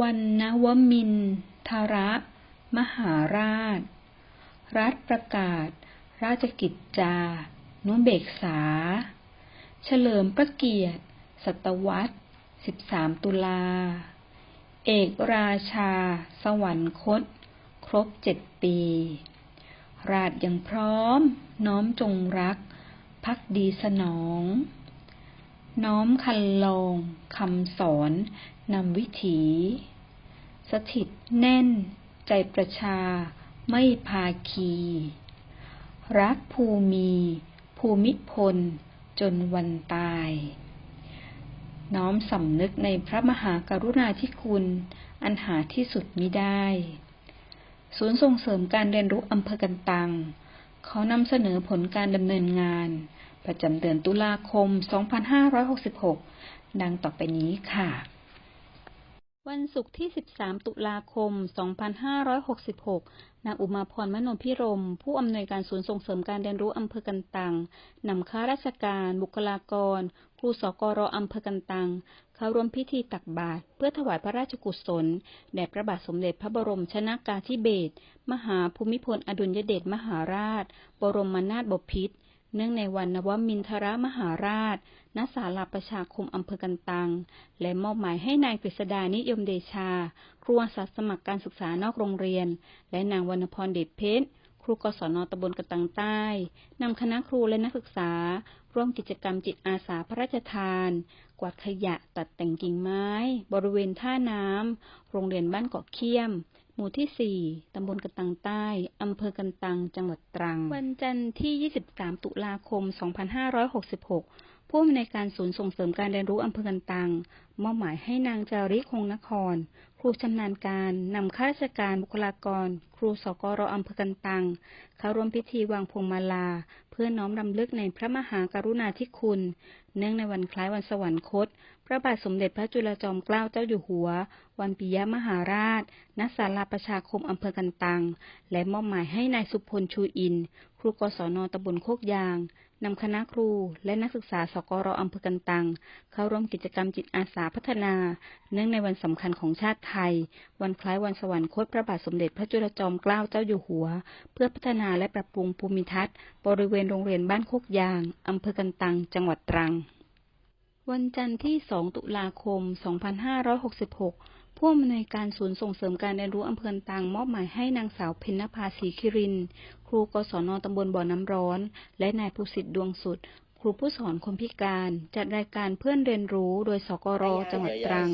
วันนวมินทรมหาราช รัฐประกาศ ราชกิจจา นุเบกษา เฉลิมพระเกียรติ ศตวรรษ 13 ตุลา เอกราชา สวรรคต ครบเจ็ดปี ราชยังพร้อม น้อมจงรัก พักดีสนอง น้อมคันลองคำสอนนำวิถี สถิตแน่น ใจประชา ไม่พาคี รักภูมิภูมิพล จนวันตาย น้อมสำนึกในพระมหากรุณาธิคุณ อันหาที่สุดมิได้ ศูนย์ส่งเสริมการเรียนรู้อำเภอกันตัง เขานำเสนอผลการดำเนินงาน ประจำเดือนตุลาคม 2566 ดังต่อไปนี้ค่ะ วันศุกร์ที่ 13 ตุลาคม 2566 นางอุมาพรมโนพิรม ผู้อำนวยการศูนย์ส่งเสริมการเรียนรู้อำเภอกันตัง นำข้าราชการ บุคลากร ครูสกรอำเภอกันตัง เข้าร่วมพิธีตักบาตรเพื่อถวายพระราชกุศล แด่พระบาทสมเด็จพระบรมชนากาธิเบศร มหาภูมิพลอดุลยเดชมหาราช บรมนาถบพิตร เนื่องในวันนวมินทรมหาราช ณ ศาลาประชาคมอำเภอกันตัง และมอบหมายให้นายกฤษดานิยมเดชา ครูอาสาสมัครการศึกษานอกโรงเรียน และนางวรรณพรเดชเพชร ครูกศนตำบลกระตังใต้ นำคณะครูและนักศึกษา ร่วมกิจกรรมจิตอาสาพระราชทาน กวาดขยะตัดแต่งกิ่งไม้ บริเวณท่าน้ำ โรงเรียนบ้านเกาะเขี้ยม หมู่ที่ 4 ตำบลกันตังใต้ อำเภอกันตัง จังหวัดตรัง วันจันทร์ที่ 23 ตุลาคม 2566 ผู้อำนวยการศูนย์ส่งเสริมการเรียนรู้อำเภอกันตังมอบหมายให้นางจาริคงนคร ครูชำนาญการนำข้าราชการบุคลากร ครูสกรอำเภอกันตังเข้าร่วมพิธีวางพวงมาลา เพื่อน้อมรำลึกในพระมหากรุณาธิคุณ เนื่องในวันคล้ายวันสวรรคต พระบาทสมเด็จพระจุลจอมเกล้าเจ้าอยู่หัว วันปิยมหาราช ณ ศาลาประชาคมอำเภอกันตังและมอบหมายให้นายสุพลชูอิน ครูกศนตำบลโคกยาง นำคณะครูและนักศึกษาสกรอำเภอกันตัง เข้าร่วมกิจกรรมจิตอาสาพัฒนา เนื่องในวันสำคัญของชาติไทย วันคล้ายวันสวรรคตพระบาทสมเด็จพระจุลจอมเกล้าเจ้าอยู่หัว เพื่อพัฒนาและปรับปรุงภูมิทัศน์ บริเวณโรงเรียนบ้านโคกยางอำเภอกันตัง จังหวัดตรัง วันจันทร์ที่ 2 ตุลาคม 2566 ผู้อำนวยการศูนย์ส่งเสริมการเรียนรู้อำเภอตังมอบหมายให้นางสาวเพ็ญนภาศรีคิริน ครูกศนตำบลบ่อน้ำร้อน และนายภูสิทธิ์ดวงสุด ครูผู้สอนคนพิการจัดรายการเพื่อนเรียนรู้โดยสกรจังหวัดตรัง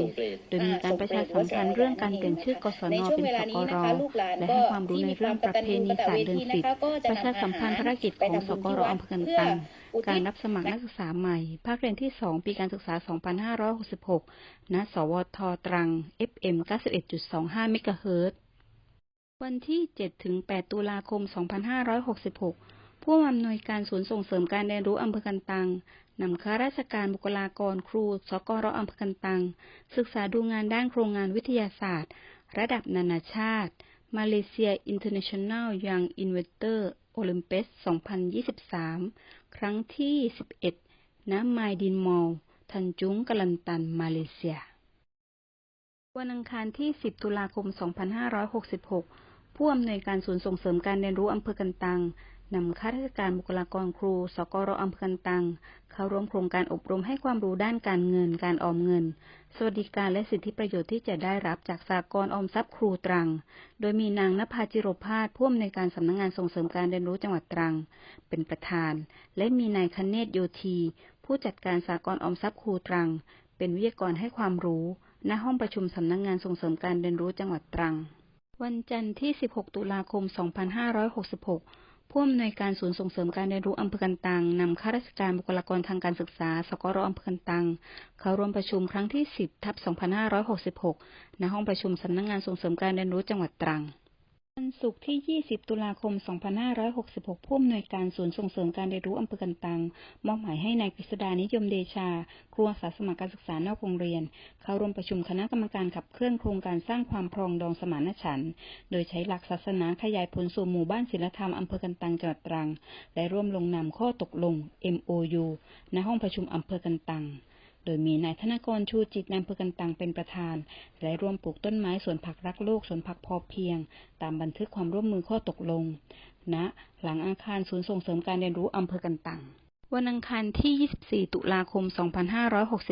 โดยมีการประชาสัมพันธ์เรื่องการเปลี่ยนชื่อกศนในช่วงเป็นเวสลากนี้รนะคะลูกหลานและก็ให้ความรู้ในเรื่องประเพณีศาสตร์เดือนสิบที่มีความกตัญญูกตเวทีนะคะก็จะประชาสัมพันธ์ภารกิจของสกรอำเภอกันตังเพื่ออุทิศการรับสมัครนักศึกษาใหม่ ภาคเรียนที่ 2 ปีการศึกษา 2566 ณ สวทตรัง FM 91.25 เมกะเฮิรตซ์วันที่7ถึง8ตุลาคม 2566 ผู้อำนวยการศูนย์ส่งเสริมการเรียนรู้อำเภอกันตังนำข้าราชการบุคลากรครูสกรอำเภอกันตัง ศึกษาดูงานด้านโครงงานวิทยาศาสตร์ ระดับนานาชาติ Malaysia International Young Inventor Olympus 2023 ครั้งที่ 11 ณ ไมดินมอล ทันจุงกลันตัน มาเลเซีย วันอังคารที่ 10 ตุลาคม 2566 ผู้อำนวยการศูนย์ส่งเสริมการเรียนรู้อำเภอกันตัง นำข้าราชการบุคลากรครู สกรอำเภอกันตัง เข้าร่วมโครงการอบรมให้ความรู้ด้านการเงิน การออมเงิน สวัสดิการและสิทธิประโยชน์ที่จะได้รับจากสากลออมทรัพย์ครูตรัง โดยมีนางนภาจิโรพาสผู้อำนวยการสำนักงานส่งเสริมการเรียนรู้จังหวัดตรัง เป็นประธาน และมีนายคเนศโยธี ผู้จัดการสากลออมทรัพย์ครูตรัง เป็นวิทยากรให้ความรู้ ณ ห้องประชุมสำนักงานส่งเสริมการเรียนรู้จังหวัดตรัง วันจันทร์ที่ 16 ตุลาคม 2566 ผู้อำนวยการศูนย์ส่งเสริมการเรียนรู้อำเภอกันตังนำข้าราชการบุคลากรทางการศึกษา สกรอำเภอกันตังเข้าร่วมประชุมครั้งที่ 10 ทับ 2566 ณ ห้องประชุมสำนักงานส่งเสริมการเรียนรู้จังหวัดตรัง วันศุกร์ที่ 20 ตุลาคม 2566 ผู้อำนวยการศูนย์ส่งเสริมการเรียนรู้อำเภอกันตัง มอบหมายให้นายกฤษดานิยมเดชา ครูอาสาสมัครการศึกษานอกโรงเรียน เข้าร่วมประชุมคณะกรรมการขับเคลื่อนโครงการสร้างความพรองดองสมานฉันท์ โดยใช้หลักศาสนาขยายผลสู่หมู่บ้านศิลธรรมอำเภอกันตังจังหวัดตรัง และร่วมลงนามข้อตกลง MOU ณห้องประชุมอำเภอกันตัง โดยมีนายธนกรชูจิตนายอำเภอกันตังเป็นประธาน และร่วมปลูกต้นไม้สวนผักรักโลกสวนผักพอเพียง ตามบันทึกความร่วมมือข้อตกลงณหลังอาคารศูนย์ส่งเสริมการเรียนรู้อำเภอกันตังวันอังคารที่ 24 ตุลาคม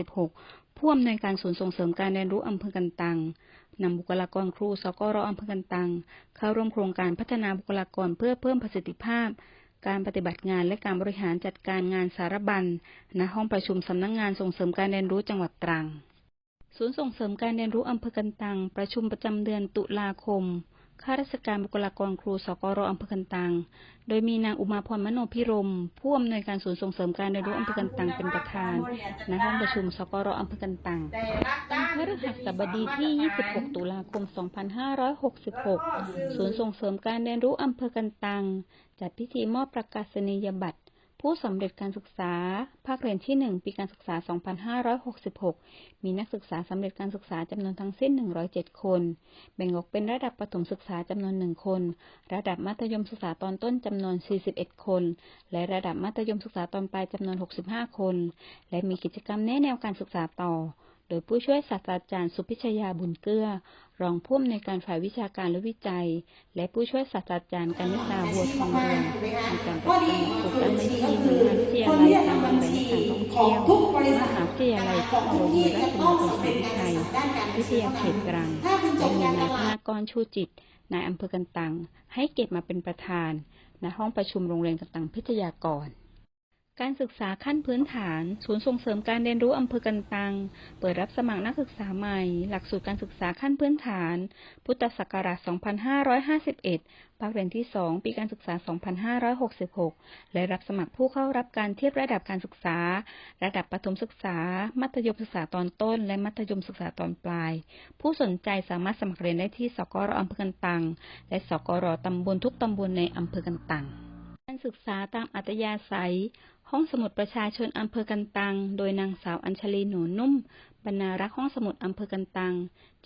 2566 ผู้อำนวยการศูนย์ส่งเสริมการเรียนรู้อำเภอกันตังนำบุคลากรครูสกรออำเภอกันตังเข้าร่วมโครงการพัฒนาบุคลากรเพื่อเพิ่มประสิทธิภาพ การปฏิบัติงานและการบริหารจัดการงานสารบัญณห้องประชุมสำนักงงานส่งเสริมการเรียนรู้จังหวัดตรัง ศูนย์ส่งเสริมการเรียนรู้อำเภอกันตัง ประชุมประจำเดือนตุลาคม ข้าราชการบุคลากรครูสกรอำเภอกันตัง โดยมีนางอุมาพรมโนพิรม ผู้อำนวยการศูนย์ส่งเสริมการเรียนรู้อำเภอกันตังเป็นประธานณห้องประชุมสกรอำเภอกันตังวันพฤหัสบดีที่ 26 ตุลาคม 2566 ศูนย์ส่งเสริมการเรียนรู้อำเภอกันตัง จัดพิธีมอบประกาศนียบัตร ผู้สำเร็จการศึกษา ภาคเรียนที่ 1 ปีการศึกษา 2566 มีนักศึกษาสำเร็จการศึกษาจำนวนทั้งสิ้น 107 คน แบ่งออกเป็นระดับประถมศึกษาจำนวน 1 คน ระดับมัธยมศึกษาตอนต้นจำนวน 41 คน และระดับมัธยมศึกษาตอนปลายจำนวน 65 คน และมีกิจกรรมแนะแนวการศึกษาต่อ โดยผู้ช่วยศาสตราจารย์สุพิชยาบุญเกื้อ รองผู้อำนวยการฝ่ายวิชาการและวิจัย และผู้ช่วยศาสตราจารย์กนิษฐาบัวทองเรืองมีการประชุมฝึกการบัญชีมหาวิทยาลัยการวางแผนการท่องเที่ยวมหาวิทยาลัยเทคโนโลยีราชมงคลศรีวิชัยวิทยาเขตตรังและมีนายธนากรชูจิตนายอำเภอกันตังให้เกียรติมาเป็นประธานณห้องประชุมโรงเรียนกันตังพิทยากร การศึกษาขั้นพื้นฐาน ศูนย์ส่งเสริมการเรียนรู้อำเภอกันตัง เปิดรับสมัครนักศึกษาใหม่ หลักสูตรการศึกษาขั้นพื้นฐาน พุทธศักราช 2551 ภาคเรียนที่ 2 ปีการศึกษา 2566 และรับสมัครผู้เข้ารับการเทียบระดับการศึกษา ระดับประถมศึกษา มัธยมศึกษาตอนต้น และมัธยมศึกษาตอนปลาย ผู้สนใจสามารถสมัครเรียนได้ที่สกรอำเภอกันตัง และสกรตำบลทุกตำบลในอำเภอกันตัง ศึกษาตามอัตยาศัย ห้องสมุดประชาชนอำเภอกันตัง โดยนางสาวอัญชลีหนูนุ่ม บรรณารักษ์ห้องสมุดอำเภอกันตัง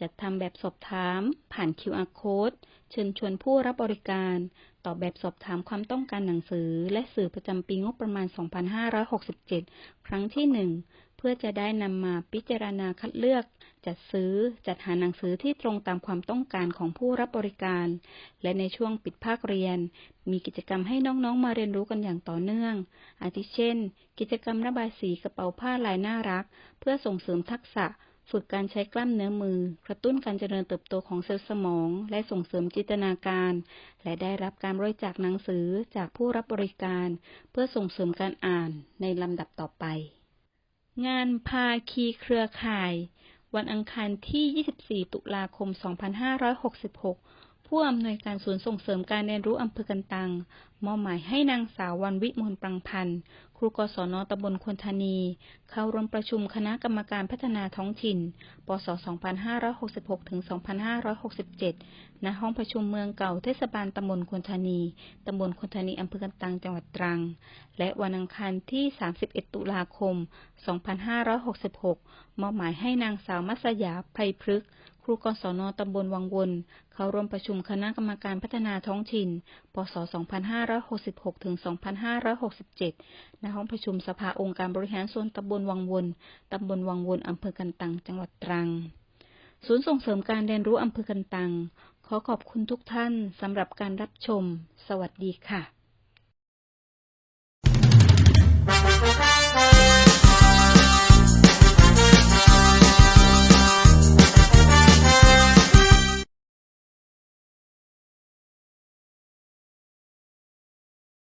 จัดทำแบบสอบถาม ผ่าน QR Code เชิญชวนผู้รับบริการ ตอบแบบสอบถามความต้องการหนังสือ และสื่อประจำปีงบประมาณ 2567 ครั้งที่ 1 เพื่อจะได้นำมาพิจารณาคัดเลือก จัดซื้อจัดหาหนังสือที่ตรงตามความต้องการของผู้รับบริการ และในช่วงปิดภาคเรียน มีกิจกรรมให้น้องๆมาเรียนรู้กันอย่างต่อเนื่อง อาทิเช่น กิจกรรมระบายสีกระเป๋าผ้าลายน่ารัก เพื่อส่งเสริมทักษะฝึกการใช้กล้ามเนื้อมือ กระตุ้นการเจริญเติบโตของเซลล์สมอง และส่งเสริมจินตนาการ และได้รับการบริจาคหนังสือจากผู้รับบริการ เพื่อส่งเสริมการอ่านในลำดับต่อไป งานภาคีเครือข่าย วันอังคารที่ 24 ตุลาคม 2566 ผู้อำนวยการศูนย์ส่งเสริมการเรียนรู้อำเภอกันตัง มอบหมายให้นางสาววันวิมลปรังพันธ์ ครูกศนตำบลควรธานี เข้าร่วมประชุมคณะกรรมการพัฒนาท้องถิ่น ปศ 2566 ถึง 2567 ณ ห้องประชุมเมืองเก่าเทศบาลตำบลควรธานี ตำบลควรธานีอำเภอกันตัง จังหวัดตรัง และวันอังคารที่ 31 ตุลาคม 2566 มอบหมายให้นางสาวมัสยาไพพฤกษ์ ครูกศนตำบลวังวนเข้าร่วมประชุมคณะกรรมการพัฒนาท้องถิ่นปศ2566 ถึง 2567 ณ ห้องประชุมสภาองค์การบริหารส่วนตำบลวังวนตำบลวังวนอำเภอกันตัง จังหวัดตรัง ศูนย์ส่งเสริมการเรียนรู้อำเภอกันตัง ขอขอบคุณทุกท่านสำหรับการรับชม สวัสดีค่ะ